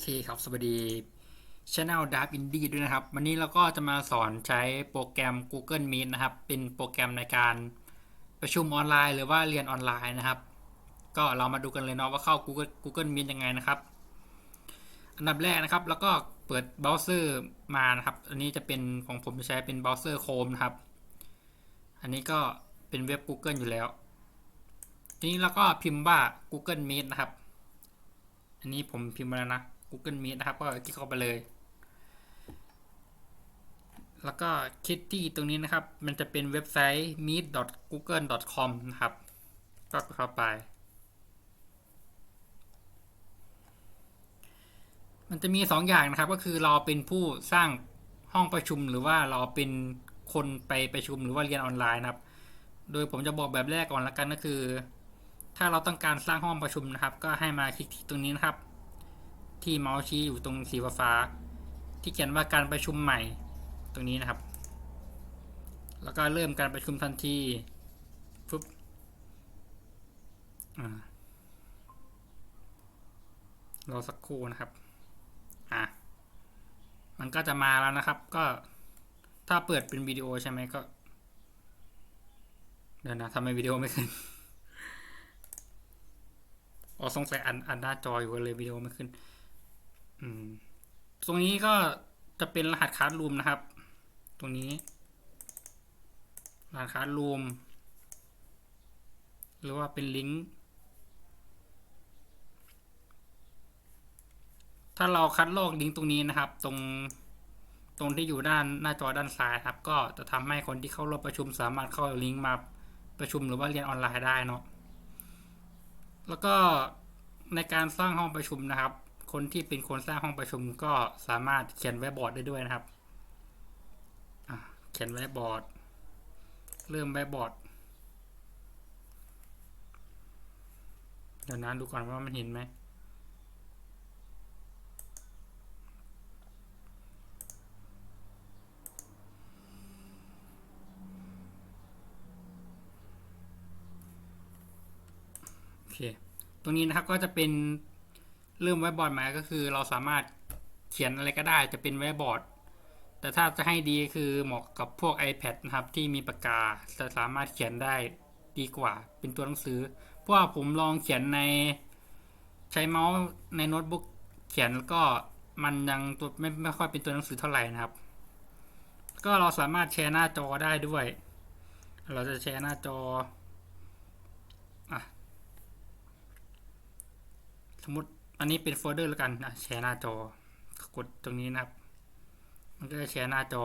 เคครับ สวัสดี Channel d a r k Indie ด้วยนะครับ วันนี้เราก็จะมาสอนใช้โปรแกรม Google Meet นะครับ เป็นโปรแกรมในการประชุมออนไลน์หรือว่าเรียนออนไลน์นะครับ ก็เรามาดูกันเลยเนาะว่าเข้า Google Google Meet ยังไงนะครับ อันดับแรกนะครับ แล้วก็เปิดเบราว์เซอร์มานะครับ อันนี้จะเป็นของผมจะใช้เป็นเบราว์เซอร์ Chrome นะครับ อันนี้ก็เป็นเว็บ Google อยู่แล้ว ทีนี้เราก็พิมพ์ว่า Google Meet นะครับอันนี้ผมพิมพ์มาแล้วนะ Google Meet นะครับ ก็คลิกเข้าไปเลย แล้วก็คลิกที่ตรงนี้นะครับ มันจะเป็นเว็บไซต์ meet.google.com นะครับ ก็เข้าไป มันจะมีสองอย่างนะครับ ก็คือเราเป็นผู้สร้างห้องประชุมหรือว่าเราเป็นคนไปประชุมหรือว่าเรียนออนไลน์นะครับ โดยผมจะบอกแบบแรกก่อนละกันก็คือ ถ้าเราต้องการสร้างห้องประชุมนะครับ ก็ให้มาคลิกที่ตรงนี้นะครับ ที่เมาส์ชี้อยู่ตรงสีฟ้า ที่เขียนว่าการประชุมใหม่ตรงนี้นะครับ แล้วก็เริ่มการประชุมทันทีฟึบรอสักครู่นะครับ อะ มันก็จะมาแล้วนะครับ ก็ถ้าเปิดเป็นวิดีโอใช่ไหมก็ เดี๋ยวนะทำไมวิดีโอไม่ขึ้นอ๋อสงสัยอันอันหน้าจออยู่เลยวิดีโอไม่ขึ้นอืม ตรงนี้ก็จะเป็นรหัสคาร์ดรูมนะครับ ตรงนี้ รหัสคาร์ดรูมหรือว่าเป็นลิงก์ ถ้าเราคัดลอกลิงก์ตรงนี้นะครับ ตรงตรงที่อยู่ด้านหน้าจอด้านซ้ายครับ ก็จะทำให้คนที่เข้าร่วมประชุมสามารถเข้าลิงก์มาประชุมหรือว่าเรียนออนไลน์ได้เนาะแล้วก็ในการสร้างห้องประชุมนะครับ คนที่เป็นคนสร้างห้องประชุมก็สามารถเขียนไว้บอร์ดได้ด้วยนะครับเขียนไว้บอร์ด เริ่มไว้บอร์ดเดี๋ยวนะดูก่อนว่ามันเห็นไหมโอเค ตรงนี้นะครับก็จะเป็น เริ่มไว้บอร์ดมาก็คือเราสามารถเขียนอะไรก็ได้จะเป็นไว้บอร์ด แต่ถ้าจะให้ดีคือเหมาะกับพวก iPad นะครับที่มีปากกาจะสามารถเขียนได้ดีกว่าเป็นตัวหนังสือ เพราะว่าผมลองเขียนในใช้เมาส์ในโน้ตบุ๊กเขียนแล้วก็มันยังตัวไม่ไม่ค่อยเป็นตัวหนังสือเท่าไหร่นะครับ ก็เราสามารถแชร์หน้าจอได้ด้วย เราจะแชร์หน้าจออะสมมติ อันนี้เป็นโฟลเดอร์แล้วกันนะแชร์หน้าจอกดตรงนี้นะครับ มันก็จะแชร์หน้าจอ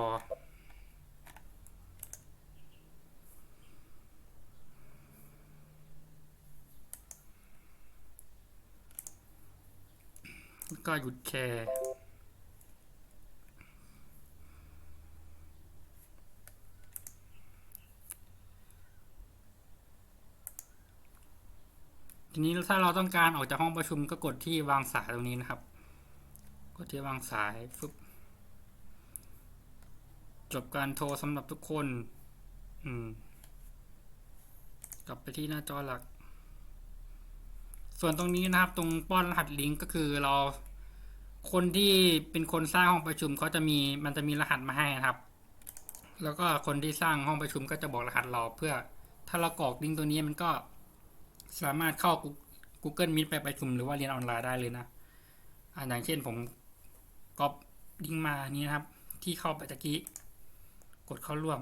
ก็หยุดแชร์ ทีนี้ถ้าเราต้องการออกจากห้องประชุมก็กดที่วางสายตรงนี้นะครับ กดที่วางสายฟึบจบการโทรสำหรับทุกคน อืม กลับไปที่หน้าจอหลัก ส่วนตรงนี้นะครับ ตรงป้อนรหัสลิงก์ก็คือเรา คนที่เป็นคนสร้างห้องประชุมเขาจะมีมันจะมีรหัสมาให้นะครับ แล้วก็คนที่สร้างห้องประชุมก็จะบอกรหัสเราเพื่อ ถ้าเรากรอกลิงก์ตัวนี้มันก็ สามารถเข้า Google Meet ไปประชุมหรือว่าเรียนออนไลน์ได้เลยนะอ่าอย่างเช่นผมก๊อปลิงก์มานี้นะครับ ที่เข้าไปตะกี้ กดเข้าร่วม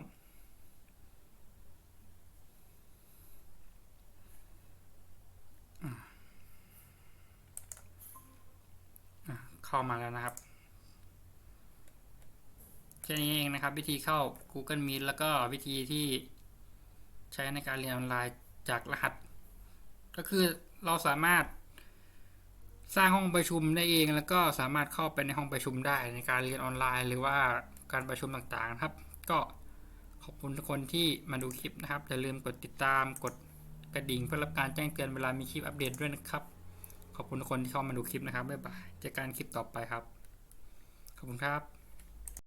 เข้ามาแล้วนะครับแค่นี้เองนะครับ วิธีเข้า Google Meet แล้วก็วิธีที่ใช้ในการเรียนออนไลน์จากรหัส ก็คือเราสามารถสร้างห้องประชุมได้เองแล้วก็สามารถเข้าไปในห้องประชุมได้ในการเรียนออนไลน์ หรือว่าการประชุมต่างๆนะครับ ก็ขอบคุณทุกคนที่มาดูคลิปนะครับอย่าลืมกดติดตามกดกระดิ่งเพื่อรับการแจ้งเตือนเวลามีคลิปอัปเดตด้วยนะครับ ขอบคุณทุกคนที่เข้ามาดูคลิปนะครับบ๊ายบายเจอกันคลิปต่อไปครับ ขอบคุณครับ